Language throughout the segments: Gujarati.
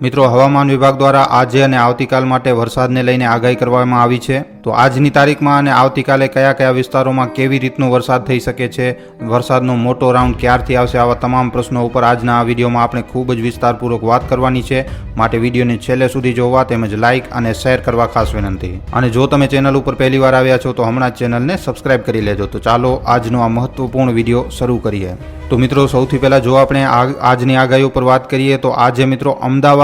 મિત્રો, હવામાન વિભાગ દ્વારા આજે અને આવતીકાલ માટે વરસાદને લઈને આગાહી કરવામાં આવી છે. તો આજની તારીખમાં અને આવતીકાલે કયા કયા વિસ્તારોમાં કેવી રીતનો વરસાદ થઈ શકે છે, વરસાદનો મોટો રાઉન્ડ ક્યારથી આવશે, આવા તમામ પ્રશ્નો ઉપર આજના આ વિડીયોમાં આપણે ખૂબ જ વિસ્તારપૂર્વક વાત કરવાની છે. માટે વિડીયોને છેલ્લે સુધી જોવા તેમજ લાઇક અને શેર કરવા ખાસ વિનંતી. અને જો તમે ચેનલ ઉપર પહેલી વાર આવ્યા છો તો હમણાં જ ચેનલને સબસ્ક્રાઇબ કરી લેજો. તો ચાલો આજનો આ મહત્વપૂર્ણ વીડિયો શરૂ કરીએ. તો મિત્રો, સૌથી પહેલાં જો આપણે આજની આગાહી ઉપર વાત કરીએ તો આજે મિત્રો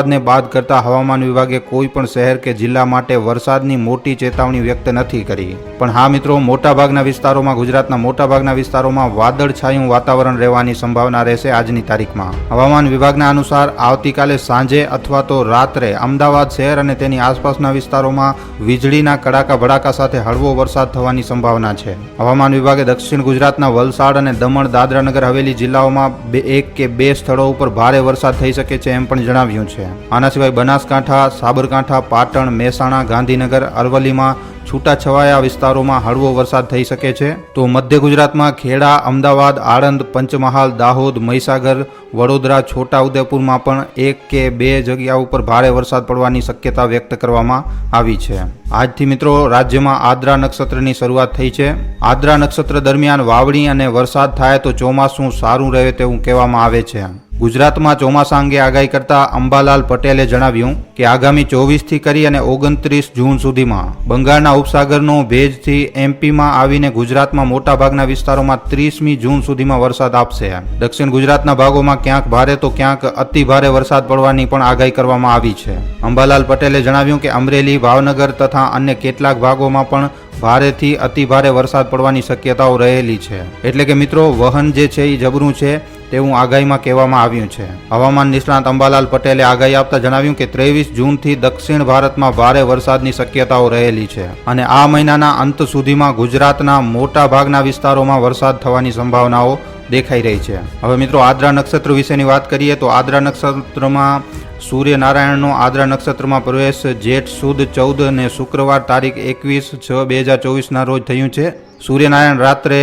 અમદાવાદને બાદ કરતા હવામાન વિભાગે કોઈ પણ શહેર કે જિલ્લા માટે વરસાદની મોટી ચેતવણી વ્યક્ત નથી કરી. પણ હા મિત્રો, મોટાભાગના વિસ્તારોમાં, ગુજરાતના મોટાભાગના વિસ્તારોમાં વાદળછાયું વાતાવરણ રહેવાની સંભાવના રહેશે આજની તારીખમાં. હવામાન વિભાગના અનુસાર આવતીકાલે સાંજે અથવા તો રાત્રે અમદાવાદ શહેર અને તેની આસપાસના વિસ્તારોમાં વીજળીના કડાકા ભડાકા સાથે હળવો વરસાદ થવાની સંભાવના છે. હવામાન વિભાગે દક્ષિણ ગુજરાતના વલસાડ અને દમણ દાદરાનગર હવેલી જિલ્લાઓમાં બે એક કે બે સ્થળો ઉપર ભારે વરસાદ થઈ શકે છે એમ પણ જણાવ્યું છે. આના સિવાય બનાસકાંઠા, સાબરકાંઠા, પાટણ, મહેસાણા, ગાંધીનગર, અરવલ્લીમાં છૂટાછવાયા વિસ્તારોમાં હળવો વરસાદ થઈ શકે છે. તો મધ્ય ગુજરાતમાં ખેડા, અમદાવાદ, આણંદ, પંચમહાલ, દાહોદ, મહીસાગર, વડોદરા, છોટાઉદેપુરમાં પણ એક કે બે જગ્યા ઉપર ભારે વરસાદ પડવાની શક્યતા વ્યક્ત કરવામાં આવી છે. આજથી મિત્રો રાજ્યમાં આદ્રા નક્ષત્રની શરૂઆત થઈ છે. આદ્રા નક્ષત્ર દરમિયાન વાવણી અને વરસાદ થાય તો ચોમાસું સારું રહે તેવું કહેવામાં આવે છે. ગુજરાતમાં ચોમાસા અંગે આગાહી કરતા અંબાલાલ પટેલે જણાવ્યું કે આગામી ચોવીસથી કરી અને ઓગણત્રીસ જૂન સુધીમાં બંગાળના ઉપસાગરનો ભેજથી એમપીમાં આવીને ગુજરાતમાં મોટાભાગના વિસ્તારોમાં ત્રીસમી જૂન સુધીમાં વરસાદ આપશે. દક્ષિણ ગુજરાતના ભાગોમાં ક્યાંક ભારે તો ક્યાંક અતિ ભારે વરસાદ પડવાની પણ આગાહી કરવામાં આવી છે. અંબાલાલ પટેલે જણાવ્યું કે અમરેલી, ભાવનગર તથા અન્ય કેટલાક ભાગોમાં પણ ભારેથી અતિ ભારે વરસાદ પડવાની શક્યતાઓ રહેલી છે. એટલે કે મિત્રો, વહન જે છે એ જબરું છે. તેવું આગાહીમાં કહેવામાં આવ્યું છે. હવામાન નિષ્ણાત અંબાલાલ પટેલે આગાહી આપતા જણાવ્યું કે ત્રેવીસ જૂનથી દક્ષિણ ભારતમાં ભારે વરસાદની શક્યતાઓ રહેલી છે અને આ મહિનાના અંત સુધીમાં ગુજરાતના મોટા ભાગના વિસ્તારોમાં વરસાદ થવાની સંભાવનાઓ દેખાઈ રહી છે. હવે મિત્રો આદ્રા નક્ષત્ર વિશેની વાત કરીએ તો આદ્રા નક્ષત્રમાં સૂર્યનારાયણનો આદ્રા નક્ષત્રમાં પ્રવેશ જેઠ સુદ ચૌદ અને શુક્રવાર તારીખ એકવીસ છ બે હજાર ચોવીસના રોજ થયું છે. સૂર્યનારાયણ રાત્રે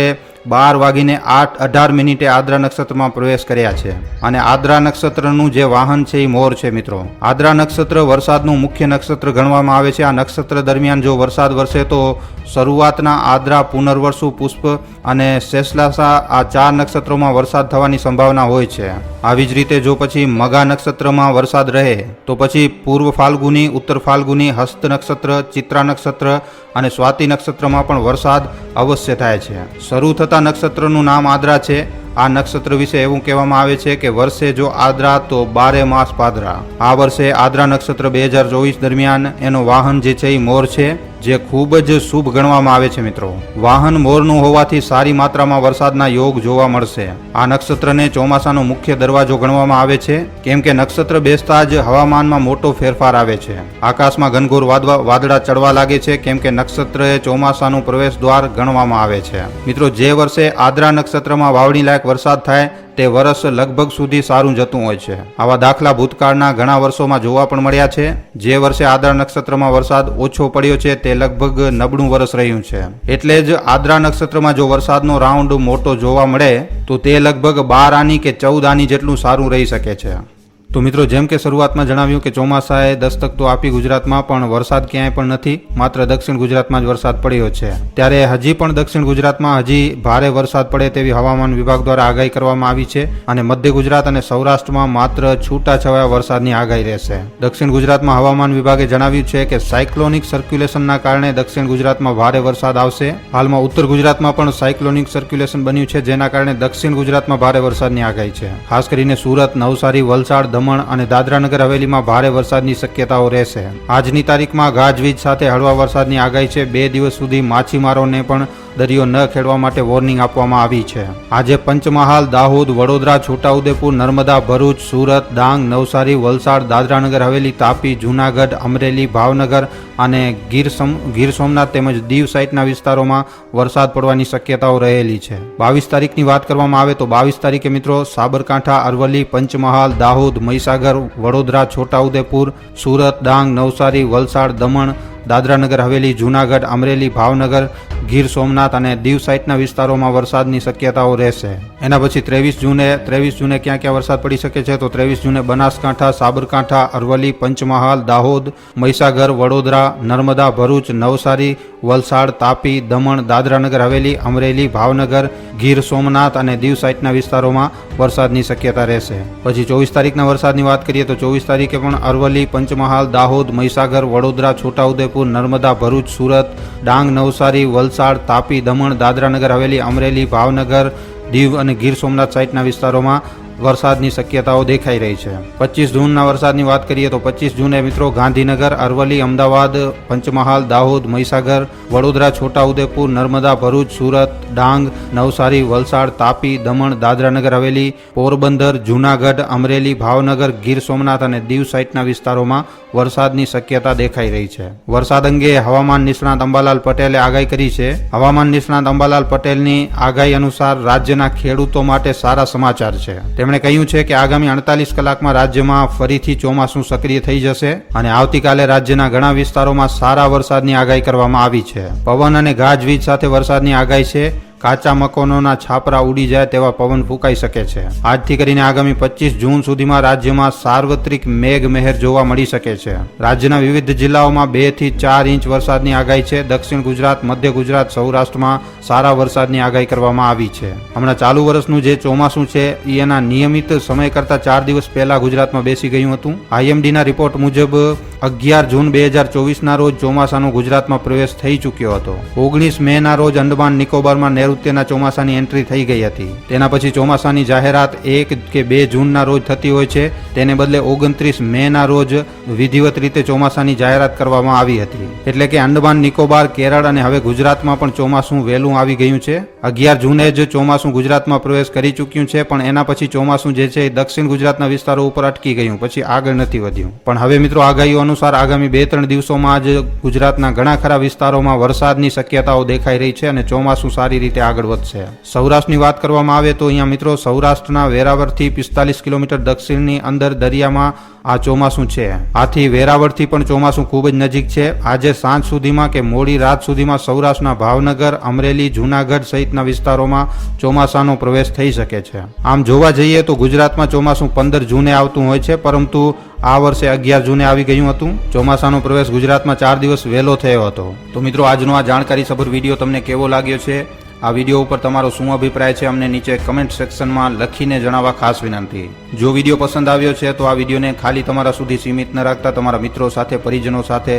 બાર વાગીને આઠ, અઢાર મિનિટે આદ્રા નક્ષત્રમાં પ્રવેશ કર્યા છે. અને આદ્રા નક્ષત્રનું જે વાહન છે એ મોર છે, મિત્રો. આદ્રા નક્ષત્ર વરસાદનું મુખ્ય નક્ષત્ર ગણવામાં આવે છે. આ નક્ષત્ર દરમિયાન જો વરસાદ વરસે તો શરૂઆતના આદ્રા પુનર્વસુ, પુષ્પ અને શેષલાસા આ ચાર નક્ષત્રોમાં વરસાદ થવાની સંભાવના હોય છે. આવી જ રીતે જો પછી મગા નક્ષત્રમાં વરસાદ રહે, તો પછી પૂર્વ ફાલ્ગુની, ઉત્તર ફાલ્ગુની, હસ્ત નક્ષત્ર, ચિત્રા નક્ષત્ર અને સ્વાતિ નક્ષત્રમાં પણ વરસાદ અવશ્ય થાય છે. શરૂ થતા નક્ષત્રનું નામ આદ્રા છે. આ નક્ષત્ર વિશે એવું કહેવામાં આવે છે કે વર્ષે જો આદ્રા, તો બારે માસ પાદરા. આ વર્ષે આદ્રા નક્ષત્ર બે હજાર ચોવીસ દરમિયાન એનો વાહન જે છે એ મોર છે. જે ખૂબ જ શુભ ગણવામાં આવે છે મિત્રો. વાહન મોરનું હોવાથી સારી માત્રામાં વરસાદના યોગ જોવા મળશે. આ નક્ષત્રને ચોમાસાનો મુખ્ય દરવાજો ગણવામાં આવે છે, કેમ કે નક્ષત્ર બેસતા જ હવામાનમાં મોટો ફેરફાર આવે છે. આકાશમાં ઘનઘોર વાદળા ચડવા લાગે છે, કેમ કે નક્ષત્ર એ ચોમાસાનું પ્રવેશ દ્વાર ગણવામાં આવે છે. મિત્રો, જે વર્ષે આદ્રા નક્ષત્રમાં વાવણી લાયક વરસાદ થાય, તે વર્ષ લગભગ સુધી સારું જતું હોય છે. આવા દાખલા ભૂતકાળના ઘણા વર્ષોમાં જોવા પણ મળ્યા છે. જે વર્ષે આદ્રા નક્ષત્રમાં વરસાદ ઓછો પડ્યો છે તે લગભગ નબળું વર્ષ રહ્યું છે. એટલે જ આદ્રા નક્ષત્રમાં જો વરસાદનો રાઉન્ડ મોટો જોવા મળે, તો તે લગભગ બાર આની કે ચૌદ આની જેટલું સારું રહી શકે છે. તો મિત્રો, જેમ કે શરૂઆતમાં જણાવ્યું કે ચોમાસાએ દસ્તક તો આપી ગુજરાતમાં, પણ વરસાદ ક્યાંય પણ નથી. માત્ર દક્ષિણ ગુજરાતમાં જ વરસાદ પડ્યો છે. ત્યારે હજી પણ દક્ષિણ ગુજરાતમાં હજી ભારે વરસાદ પડે તેવી હવામાન વિભાગ દ્વારા આગાહી કરવામાં આવી છે અને મધ્ય ગુજરાત અને સૌરાષ્ટ્રમાં માત્ર છૂટાછવાયા વરસાદની આગાહી રહેશે. દક્ષિણ ગુજરાતમાં હવામાન વિભાગે જણાવ્યું છે કે સાયક્લોનિક સર્ક્યુલેશનના કારણે દક્ષિણ ગુજરાતમાં ભારે વરસાદ આવશે. હાલમાં ઉત્તર ગુજરાતમાં પણ સાયક્લોનિક સર્ક્યુલેશન બન્યું છે, જેના કારણે દક્ષિણ ગુજરાતમાં ભારે વરસાદની આગાહી છે. ખાસ કરીને સુરત, નવસારી, વલસાડ, દમણ અને દાદરાનગર હવેલીમાં ભારે વરસાદની શક્યતાઓ રહેશે. આજની તારીખમાં ગાજવીજ સાથે હળવા વરસાદની આગાહી છે. બે દિવસ સુધી માછીમારોને પણ દરિયો ન ખેડવા માટે વોર્નિંગ આપવામાં આવી છે. આજે પંચમહાલ, દાહોદ, વડોદરા, છોટાઉદેપુર, નર્મદા, ભરૂચ, સુરત, ડાંગ, નવસારી, વલસાડ, દાદરાનગર, હવેલી, તાપી, જૂનાગઢ, અમરેલી, ભાવનગર અને ગીર ગીર સોમનાથ તેમજ દીવ સાઇટના વિસ્તારોમાં વરસાદ પડવાની શક્યતાઓ રહેલી છે. બાવીસ તારીખની વાત કરવામાં આવે તો બાવીસ તારીખે મિત્રો સાબરકાંઠા, અરવલ્લી, પંચમહાલ, દાહોદ, મહીસાગર, વડોદરા, છોટાઉદેપુર, સુરત, ડાંગ, નવસારી, વલસાડ, દમણ, દાદરાનગર, હવેલી, જૂનાગઢ, અમરેલી, ભાવનગર ગીર સોમનાથ અને દીવ સાઇટના વિસ્તારોમાં વરસાદની શક્યતાઓ રહેશે. એના પછી ત્રેવીસ જૂને ત્રેવીસ જૂને ક્યાં ક્યાં વરસાદ પડી શકે છે? તો ત્રેવીસ જૂને બનાસકાંઠા, સાબરકાંઠા, અરવલ્લી, પંચમહાલ, દાહોદ, મહીસાગર, વડોદરા, નર્મદા, ભરૂચ, નવસારી વલસાડ, તાપી, દમણ, દાદરાનગર, હવેલી, અમરેલી, ભાવનગર, ગીર સોમનાથ અને દીવ સાઇટના વિસ્તારોમાં વરસાદની શક્યતા રહેશે. પછી ચોવીસ તારીખના વરસાદની વાત કરીએ તો ચોવીસ તારીખે પણ અરવલ્લી, પંચમહાલ, દાહોદ, મહીસાગર, વડોદરા, છોટાઉદેપુર, નર્મદા, ભરૂચ, સુરત, ડાંગ, નવસારી, વલસાડ, તાપી, દમણ, દાદરાનગર, હવેલી, અમરેલી, ભાવનગર, દીવ અને ગીર સોમનાથ સાઇટના વિસ્તારોમાં વરસાદની શક્યતાઓ દેખાઈ રહી છે. પચીસ જૂનના વરસાદની વાત કરીએ તો પચીસ જૂને મિત્રો ગાંધીનગર, અરવલ્લી, અમદાવાદ, પંચમહાલ, દાહોદ, મહીસાગર, વડોદરા, છોટાઉદેપુર, નર્મદા, ભરૂચ, સુરત, ડાંગ, નવસારી, વલસાડ, તાપી, દમણ, દાદરાનગર હવેલી, પોરબંદર, જૂનાગઢ, અમરેલી, ભાવનગર, ગીર સોમનાથ અને દીવ સાઇટના વિસ્તારોમાં વરસાદની શક્યતા દેખાઈ રહી છે. વરસાદ અંગે હવામાન નિષ્ણાત અંબાલાલ પટેલે આગાહી કરી છે. હવામાન નિષ્ણાત અંબાલાલ પટેલની આગાહી અનુસાર રાજ્યના ખેડૂતો માટે સારા સમાચાર છે. તેમણે કહ્યું છે કે આગામી અડતાલીસ કલાકમાં રાજ્યમાં ફરીથી ચોમાસું સક્રિય થઈ જશે અને આવતીકાલે રાજ્યના ઘણા વિસ્તારોમાં સારા વરસાદની આગાહી કરવામાં આવી છે. પવન અને ગાજવીજ સાથે વરસાદની આગાહી છે. કાચા મકાનોના છાપરા ઉડી જાય તેવા પવન ફૂંકાઈ શકે છે. આજથી કરીને આગામી પચીસ જૂન સુધીમાં રાજ્યમાં સાર્વત્રિક મેઘ મહેર જોવા મળી શકે છે. રાજ્યના વિવિધ જિલ્લાઓમાં બેથી ચાર ઇંચ વરસાદની આગાહી છે. દક્ષિણ ગુજરાત, મધ્ય ગુજરાત, સૌરાષ્ટ્રમાં સારા વરસાદની આગાહી કરવામાં આવી છે. હમણાં ચાલુ વર્ષનું જે ચોમાસું છે એ એના નિયમિત સમય કરતાં ચાર દિવસ પહેલા ગુજરાતમાં બેસી ગયું હતું. આઈએમડીના રિપોર્ટ મુજબ, અગિયાર જૂન બે હજાર ચોવીસના રોજ ચોમાસાનો ગુજરાતમાં પ્રવેશ થઈ ચૂક્યો હતો. ઓગણીસ મેના રોજ અંડમાન નિકોબારમાં નૈઋત્યના ચોમાસાની એન્ટ્રી થઈ ગઈ હતી. તેના પછી ચોમાસાની જાહેરાત એક કે બે જૂનના રોજ થતી હોય છે. તેને બદલે ઓગણત્રીસ મેના રોજ વિધિવત રીતે ચોમાસાની જાહેરાત કરવામાં આવી હતી. એટલે કે અંડમાન નિકોબાર, કેરળ અને હવે ગુજરાતમાં પણ ચોમાસું વહેલું આવી ગયું છે. અગિયાર જૂને જ ચોમાસું ગુજરાતમાં પ્રવેશ કરી ચૂક્યું છે, પણ એના પછી ચોમાસું જે છે દક્ષિણ ગુજરાતના વિસ્તારો ઉપર અટકી ગયું, પછી આગળ નથી વધ્યું. પણ હવે મિત્રો આગાહીઓ અનુસાર આગામી બે ત્રણ દિવસોમાં જ ગુજરાતના ઘણા ખરા વિસ્તારોમાં વરસાદની શક્યતાઓ દેખાઈ રહી છે અને ચોમાસું સારી રીતે આગળ વધશે. સૌરાષ્ટ્રની વાત કરવામાં આવે તો અહીંયા મિત્રો સૌરાષ્ટ્રના વેરાવળથી પિસ્તાલીસ કિલોમીટર દક્ષિણની અંદર દરિયામાં આ ચોમાસું છે. આથી વેરાવળથી પણ ચોમાસું ખૂબ જ નજીક છે. આજે સાંજ સુધીમાં કે મોડી રાત સુધીમાં સૌરાષ્ટ્રના ભાવનગર, અમરેલી, જૂનાગઢ સહિતના વિસ્તારોમાં ચોમાસાનો પ્રવેશ થઈ શકે છે. આમ જોવા જઈએ તો ગુજરાતમાં ચોમાસું પંદર જૂને આવતું હોય છે, પરંતુ આ વર્ષે અગિયાર જૂને આવી ગયું હતું. ચોમાસાનો પ્રવેશ ગુજરાતમાં ચાર દિવસ વહેલો થયો હતો. તો મિત્રો આજનો આ જાણકારીસભર વીડિયો તમને કેવો લાગ્યો છે? આ વીડિયો ઉપર તમારો શું અભિપ્રાય છે અમને નીચે કમેન્ટ સેક્શનમાં લખીને જણાવવા ખાસ વિનંતી. જો વીડિયો પસંદ આવ્યો છે, તો આ વિડીયોને ખાલી તમારા સુધી સીમિત ન રાખતા તમારા મિત્રો સાથે, પરિજનો સાથે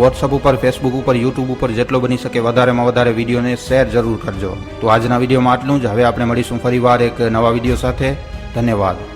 વોટ્સઅપ ઉપર ફેસબુક ઉપર યુટ્યુબ ઉપર જેટલો બની શકે વધારેમાં વધારે વિડીયોને શેર જરૂર કરજો. તો આજના વિડીયોમાં આટલું જ. હવે આપણે મળીશું ફરીવાર એક નવા વીડિયો સાથે. ધન્યવાદ.